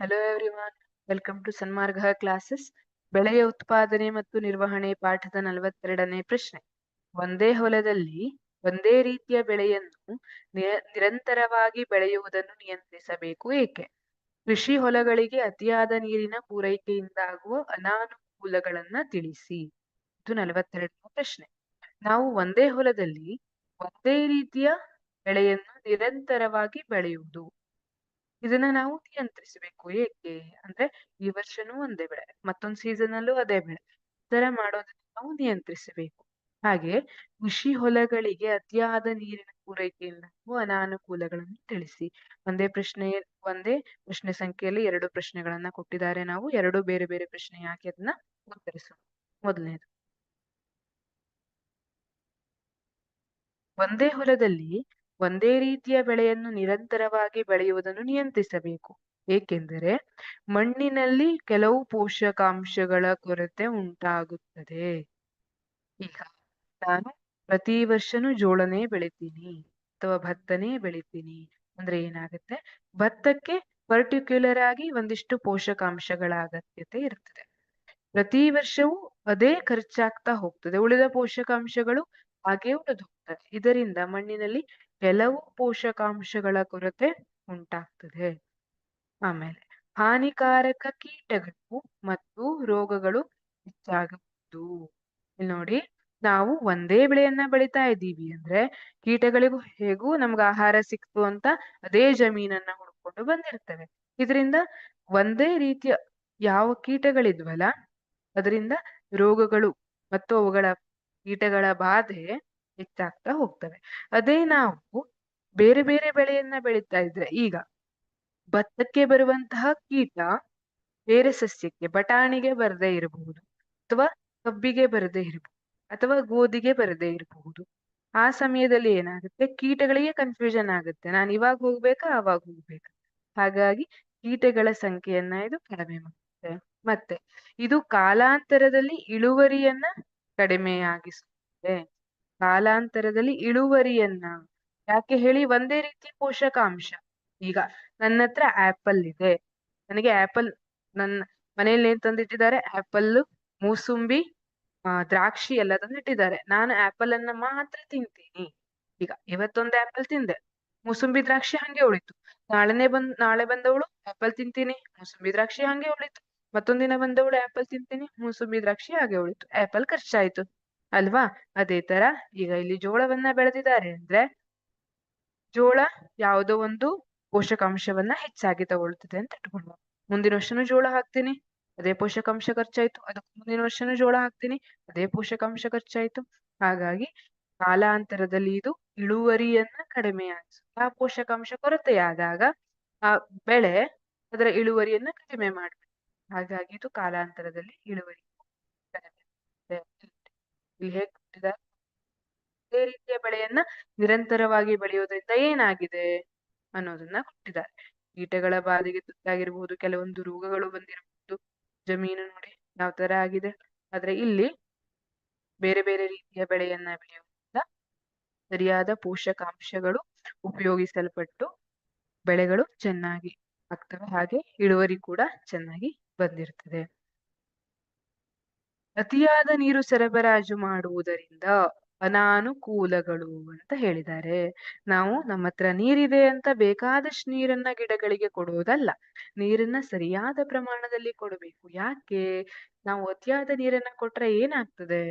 Hello everyone welcome to Sanmarga classes ಬೆಳೆಯ ಉತ್ಪಾದನೆ ಮತ್ತು ನಿರ್ವಹಣೆ ಪಾಠದ ನಲವತ್ತೆರಡನೇ ಪ್ರಶ್ನೆ. ಒಂದೇ ಹೊಲದಲ್ಲಿ ಒಂದೇ ರೀತಿಯ ಬೆಳೆಯನ್ನು ನಿರಂತರವಾಗಿ ಬೆಳೆಯುವುದನ್ನು ನಿಯಂತ್ರಿಸಬೇಕು ಏಕೆ? ಕೃಷಿ ಹೊಲಗಳಿಗೆ ಅತಿಯಾದ ನೀರಿನ ಪೂರೈಕೆಯಿಂದಾಗುವ ಅನಾನುಕೂಲಗಳನ್ನ ತಿಳಿಸಿ. ಇದು ನಲವತ್ತೆರಡನೇ ಪ್ರಶ್ನೆ. ನಾವು ಒಂದೇ ಹೊಲದಲ್ಲಿ ಒಂದೇ ರೀತಿಯ ಬೆಳೆಯನ್ನು ನಿರಂತರವಾಗಿ ಬೆಳೆಯುವುದು. ಇದನ್ನ ನಾವು ನಿಯಂತ್ರಿಸಬೇಕು ಏಕೆ ಅಂದ್ರೆ ಈ ವರ್ಷನೂ ಒಂದೇ ಬೆಳೆ ಮತ್ತೊಂದು ಸೀಸನ್ ಅಲ್ಲೂ ಅದೇ ಬೆಳೆ ತರ ಮಾಡೋದನ್ನ ನಾವು ನಿಯಂತ್ರಿಸಬೇಕು ಹಾಗೆ ಕೃಷಿ ಹೊಲಗಳಿಗೆ ಅತಿಯಾದ ನೀರಿನ ಪೂರೈಕೆಯಿಂದ ಅನಾನುಕೂಲಗಳನ್ನು ತಿಳಿಸಿ ಒಂದೇ ಪ್ರಶ್ನೆ ಒಂದೇ ಪ್ರಶ್ನೆ ಸಂಖ್ಯೆಯಲ್ಲಿ ಎರಡು ಪ್ರಶ್ನೆಗಳನ್ನ ಕೊಟ್ಟಿದ್ದಾರೆ ನಾವು ಎರಡು ಬೇರೆ ಬೇರೆ ಪ್ರಶ್ನೆ ಹಾಕಿ ಅದನ್ನ ಉತ್ತರಿಸೋಣ ಮೊದಲನೇದು ಒಂದೇ ಹೊಲದಲ್ಲಿ ಒಂದೇ ರೀತಿಯ ಬೆಳೆಯನ್ನು ನಿರಂತರವಾಗಿ ಬೆಳೆಯುವುದನ್ನು ನಿಯಂತ್ರಿಸಬೇಕು. ಏಕೆಂದರೆ ಮಣ್ಣಿನಲ್ಲಿ ಕೆಲವು ಪೋಷಕಾಂಶಗಳ ಕೊರತೆ ಉಂಟಾಗುತ್ತದೆ. ಈಗ ನಾನು ಪ್ರತಿ ವರ್ಷನೂ ಜೋಳನೇ ಬೆಳಿತೀನಿ ಅಥವಾ ಭತ್ತನೇ ಬೆಳಿತೀನಿ. ಅಂದ್ರೆ ಏನಾಗುತ್ತೆ? ಭತ್ತಕ್ಕೆ ಪರ್ಟಿಕ್ಯುಲರ್ ಆಗಿ ಒಂದಿಷ್ಟು ಪೋಷಕಾಂಶಗಳ ಅಗತ್ಯತೆ ಇರ್ತದೆ. ಪ್ರತಿ ವರ್ಷವೂ ಅದೇ ಖರ್ಚಾಗ್ತಾ ಹೋಗ್ತದೆ. ಉಳಿದ ಪೋಷಕಾಂಶಗಳು ಹಾಗೆ ಉಳಿದು ಹೋಗ್ತದೆ ಇದರಿಂದ ಮಣ್ಣಿನಲ್ಲಿ ಕೆಲವು ಪೋಷಕಾಂಶಗಳ ಕೊರತೆ ಉಂಟಾಗ್ತದೆ. ಆಮೇಲೆ ಹಾನಿಕಾರಕ ಕೀಟಗಳು ಮತ್ತು ರೋಗಗಳು ಹೆಚ್ಚಾಗಬಹುದು. ಇಲ್ಲಿ ನೋಡಿ, ನಾವು ಒಂದೇ ಬೆಳೆಯನ್ನ ಬೆಳಿತಾ ಇದ್ದೀವಿ ಅಂದ್ರೆ ಕೀಟಗಳಿಗೂ ಹೇಗೂ ನಮ್ಗೆ ಆಹಾರ ಸಿಕ್ತು ಅಂತ ಅದೇ ಜಮೀನನ್ನ ಹುಡ್ಕೊಂಡು ಬಂದಿರ್ತವೆ. ಇದರಿಂದ ಒಂದೇ ರೀತಿಯ ಯಾವ ಕೀಟಗಳಿದ್ವಲ್ಲ, ಅದರಿಂದ ರೋಗಗಳು ಮತ್ತು ಅವುಗಳ ಕೀಟಗಳ ಬಾಧೆ ಹೆಚ್ಚಾಗ್ತಾ ಹೋಗ್ತವೆ. ಅದೇ ನಾವು ಬೇರೆ ಬೇರೆ ಬೆಳೆಯನ್ನ ಬೆಳೀತಾ ಇದ್ರೆ ಈಗ ಭತ್ತಕ್ಕೆ ಬರುವಂತಹ ಕೀಟ ಬೇರೆ ಸಸ್ಯಕ್ಕೆ, ಬಟಾಣಿಗೆ ಬರದೇ ಇರಬಹುದು ಅಥವಾ ಕಬ್ಬಿಗೆ ಬರದೇ ಇರಬಹುದು ಅಥವಾ ಗೋಧಿಗೆ ಬರದೇ ಇರಬಹುದು. ಆ ಸಮಯದಲ್ಲಿ ಏನಾಗುತ್ತೆ? ಕೀಟಗಳಿಗೆ ಕನ್ಫ್ಯೂಷನ್ ಆಗುತ್ತೆ. ನಾನು ಇವಾಗ ಹೋಗ್ಬೇಕಾ? ಅವಾಗ ಹೋಗ್ಬೇಕಾ? ಹಾಗಾಗಿ ಕೀಟಗಳ ಸಂಖ್ಯೆಯನ್ನ ಇದು ಕಡಿಮೆ ಮಾಡುತ್ತೆ. ಮತ್ತೆ ಇದು ಕಾಲಾಂತರದಲ್ಲಿ ಇಳುವರಿಯನ್ನ ಕಡಿಮೆಯಾಗಿಸುತ್ತೆ. ಕಾಲಾಂತರದಲ್ಲಿ ಇಳುವರಿಯನ್ನ. ಯಾಕೆ ಹೇಳಿ? ಒಂದೇ ರೀತಿ ಪೋಷಕಾಂಶ. ಈಗ ನನ್ನ ಹತ್ರ ಆಪಲ್ ಇದೆ. ನನಗೆ ಆಪಲ್ ನನ್ನ ಮನೆಯಲ್ಲಿ ಏನ್ ತಂದಿಟ್ಟಿದ್ದಾರೆ? ಆಪಲ್ ಮೂಸುಂಬಿ, ಆ, ದ್ರಾಕ್ಷಿ ಎಲ್ಲ ತಂದಿಟ್ಟಿದ್ದಾರೆ. ನಾನು ಆಪಲ್ ಅನ್ನ ಮಾತ್ರ ತಿಂತೀನಿ. ಈಗ ಇವತ್ತೊಂದು ಆಪಲ್ ತಿಂದೆ. ಮೂಸುಂಬಿ, ದ್ರಾಕ್ಷಿ ಹಂಗೆ ಉಳಿತು. ನಾಳೆನೆ ಬಂದ್, ನಾಳೆ ಬಂದವಳು ಆಪಲ್ ತಿಂತೀನಿ. ಮೂಸುಂಬಿ, ದ್ರಾಕ್ಷಿ ಹಂಗೆ ಉಳಿತು. ಮತ್ತೊಂದಿನ ಬಂದವಳು ಆಪಲ್ ತಿಂತೀನಿ. ಮೂಸುಂಬಿ, ದ್ರಾಕ್ಷಿ ಹಾಗೆ ಉಳಿತು. ಆಪಲ್ ಖರ್ಚಾಯ್ತು. ಅಲ್ವಾ? ಅದೇ ತರ ಈಗ ಇಲ್ಲಿ ಜೋಳವನ್ನ ಬೆಳೆದಿದ್ದಾರೆ ಅಂದ್ರೆ ಜೋಳ ಯಾವುದೋ ಒಂದು ಪೋಷಕಾಂಶವನ್ನ ಹೆಚ್ಚಾಗಿ ತಗೊಳ್ತದೆ ಅಂತ ಇಟ್ಕೊಂಡು ಮುಂದಿನ ವರ್ಷನೂ ಜೋಳ ಹಾಕ್ತೀನಿ, ಅದೇ ಪೋಷಕಾಂಶ ಖರ್ಚಾಯ್ತು. ಅದಕ್ಕೆ ಮುಂದಿನ ವರ್ಷನೂ ಜೋಳ ಹಾಕ್ತೀನಿ, ಅದೇ ಪೋಷಕಾಂಶ ಖರ್ಚಾಯ್ತು. ಹಾಗಾಗಿ ಕಾಲಾಂತರದಲ್ಲಿ ಇದು ಇಳುವರಿಯನ್ನ ಕಡಿಮೆಯಾಗಿಸುತ್ತೆ. ಆ ಪೋಷಕಾಂಶ ಕೊರತೆಯಾದಾಗ ಆ ಬೆಳೆ ಅದರ ಇಳುವರಿಯನ್ನ ಕಡಿಮೆ ಮಾಡ್ಬೇಕು ಹಾಗಾಗಿ ಇದು ಕಾಲಾಂತರದಲ್ಲಿ ಇಳುವರಿ ಕಡಿಮೆ. ಇಲ್ಲಿ ಹೇಗೆ ಕೊಟ್ಟಿದ್ದಾರೆ ರೀತಿಯ ಬೆಳೆಯನ್ನ ನಿರಂತರವಾಗಿ ಬೆಳೆಯೋದ್ರಿಂದ ಏನಾಗಿದೆ ಅನ್ನೋದನ್ನ ಕೊಟ್ಟಿದ್ದಾರೆ. ಕೀಟಗಳ ಬಾಧೆಗೆ ತುತ್ತಾಗಿರ್ಬಹುದು ಕೆಲವೊಂದು ರೋಗಗಳು ಬಂದಿರಬಹುದು ಜಮೀನು ನೋಡಿ ಯಾವ ತರ ಆಗಿದೆ. ಆದ್ರೆ ಇಲ್ಲಿ ಬೇರೆ ಬೇರೆ ರೀತಿಯ ಬೆಳೆಯನ್ನ ಬೆಳೆಯುವುದರಿಂದ ಸರಿಯಾದ ಪೋಷಕಾಂಶಗಳು ಉಪಯೋಗಿಸಲ್ಪಟ್ಟು ಬೆಳೆಗಳು ಚೆನ್ನಾಗಿ ಆಗ್ತವೆ. ಹಾಗೆ ಇಳುವರಿ ಕೂಡ ಚೆನ್ನಾಗಿ ಬಂದಿರ್ತದೆ. ಅತಿಯಾದ ನೀರು ಸರಬರಾಜು ಮಾಡುವುದರಿಂದ ಅನಾನುಕೂಲಗಳು ಅಂತ ಹೇಳಿದ್ದಾರೆ. ನಾವು ನಮ್ಮ ಹತ್ರ ನೀರಿದೆ ಅಂತ ಬೇಕಾದಷ್ಟು ನೀರನ್ನ ಗಿಡಗಳಿಗೆ ಕೊಡುವುದಲ್ಲ, ನೀರನ್ನ ಸರಿಯಾದ ಪ್ರಮಾಣದಲ್ಲಿ ಕೊಡಬೇಕು. ಯಾಕೆ? ನಾವು ಅತಿಯಾದ ನೀರನ್ನ ಕೊಟ್ರೆ ಏನಾಗ್ತದೆ?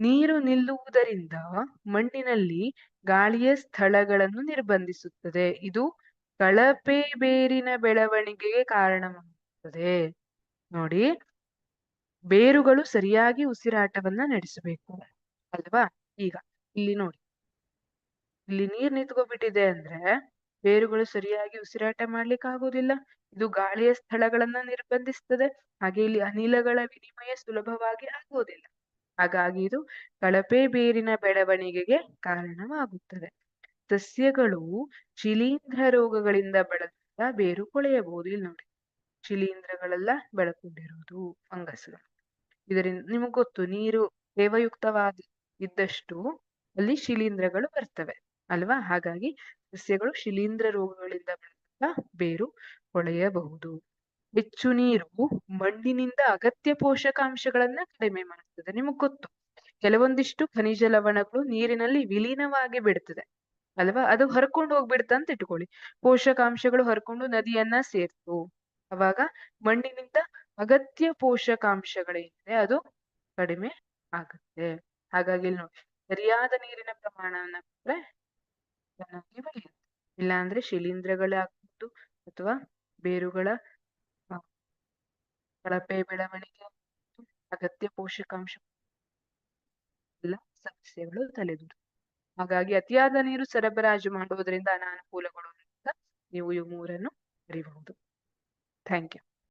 ನೀರು ನಿಲ್ಲುವುದರಿಂದ ಮಣ್ಣಿನಲ್ಲಿ ಗಾಳಿಯ ಸ್ಥಳಗಳನ್ನು ನಿರ್ಬಂಧಿಸುತ್ತದೆ. ಇದು ಕಳಪೆ ಬೇರಿನ ಬೆಳವಣಿಗೆಗೆ ಕಾರಣವಾಗುತ್ತದೆ ನೋಡಿ ಬೇರುಗಳು ಸರಿಯಾಗಿ ಉಸಿರಾಟವನ್ನ ನಡೆಸಬೇಕು. ಅಲ್ವಾ? ಈಗ ಇಲ್ಲಿ ನೋಡಿ. ಇಲ್ಲಿ ನೀರ್ ನಿಂತ್ಕೋಬಿಟ್ಟಿದೆ ಅಂದ್ರೆ ಬೇರುಗಳು ಸರಿಯಾಗಿ ಉಸಿರಾಟ ಮಾಡ್ಲಿಕ್ಕೆ ಆಗೋದಿಲ್ಲ. ಇದು ಗಾಳಿಯ ಸ್ಥಳಗಳನ್ನ ನಿರ್ಬಂಧಿಸ್ತದೆ. ಹಾಗೆ ಇಲ್ಲಿ ಅನಿಲಗಳ ವಿನಿಮಯ ಸುಲಭವಾಗಿ ಆಗೋದಿಲ್ಲ ಹಾಗಾಗಿ ಇದು ಕಳಪೆ ಬೇರಿನ ಬೆಳವಣಿಗೆಗೆ ಕಾರಣವಾಗುತ್ತದೆ. ಸಸ್ಯಗಳು ಶಿಲೀಂಧ್ರ ರೋಗಗಳಿಂದ ಬಳಲುತ್ತಾ ಬೇರು ಕೊಳೆಯಬಹುದು. ಇಲ್ಲಿ ನೋಡಿ. ಶಿಲೀಂಧ್ರಗಳೆಲ್ಲ ಬೆಳಕೊಂಡಿರುವುದು ಫಂಗಸ್ಗಳು ಇದರಿಂದ ನಿಮಗ್ ಗೊತ್ತು, ನೀರು ತೇವಯುಕ್ತವಾದ ಇದ್ದಷ್ಟು ಅಲ್ಲಿ ಶಿಲೀಂಧ್ರಗಳು ಬರ್ತವೆ, ಅಲ್ವಾ? ಹಾಗಾಗಿ ಸಸ್ಯಗಳು ಶಿಲೀಂಧ್ರ ರೋಗಗಳಿಂದ ಬೇರು ಕೊಳೆಯಬಹುದು ಹೆಚ್ಚು ನೀರು ಮಣ್ಣಿನಿಂದ ಅಗತ್ಯ ಪೋಷಕಾಂಶಗಳನ್ನ ಕಡಿಮೆ ಮಾಡುತ್ತದೆ ನಿಮಗ್ ಗೊತ್ತು. ಕೆಲವೊಂದಿಷ್ಟು ಖನಿಜ ಲವಣಗಳು ನೀರಿನಲ್ಲಿ ವಿಲೀನವಾಗಿ ಬಿಡ್ತದೆ, ಅಲ್ವಾ? ಅದು ಹರ್ಕೊಂಡು ಹೋಗ್ಬಿಡ್ತಂತ ಇಟ್ಕೊಳ್ಳಿ. ಪೋಷಕಾಂಶಗಳು ಹರ್ಕೊಂಡು ನದಿಯನ್ನ ಸೇರ್ತು, ಅವಾಗ ಮಣ್ಣಿನಿಂದ ಅಗತ್ಯ ಪೋಷಕಾಂಶಗಳೇನಿದೆ ಅದು ಕಡಿಮೆ ಆಗುತ್ತೆ. ಹಾಗಾಗಿ ಇಲ್ಲಿ ನೋಡಿ, ಸರಿಯಾದ ನೀರಿನ ಪ್ರಮಾಣವನ್ನ ಕೊಟ್ರೆ ಚೆನ್ನಾಗಿ ಬೆಳೆಯುತ್ತೆ. ಇಲ್ಲಾಂದ್ರೆ ಶಿಲೀಂಧ್ರಗಳಾಗ್ಬೋದು ಅಥವಾ ಬೇರುಗಳ ಕಳಪೆ ಬೆಳವಣಿಗೆ ಅಗತ್ಯ ಪೋಷಕಾಂಶ ಎಲ್ಲ ಸಮಸ್ಯೆಗಳು ತಲೆದೂರು ಹಾಗಾಗಿ ಅತಿಯಾದ ನೀರು ಸರಬರಾಜು ಮಾಡುವುದರಿಂದ ಅನಾನುಕೂಲಗಳು ನೀವು ಈ ಮೂರನ್ನು ಅರಿಬಹುದು ಥ್ಯಾಂಕ್ ಯು.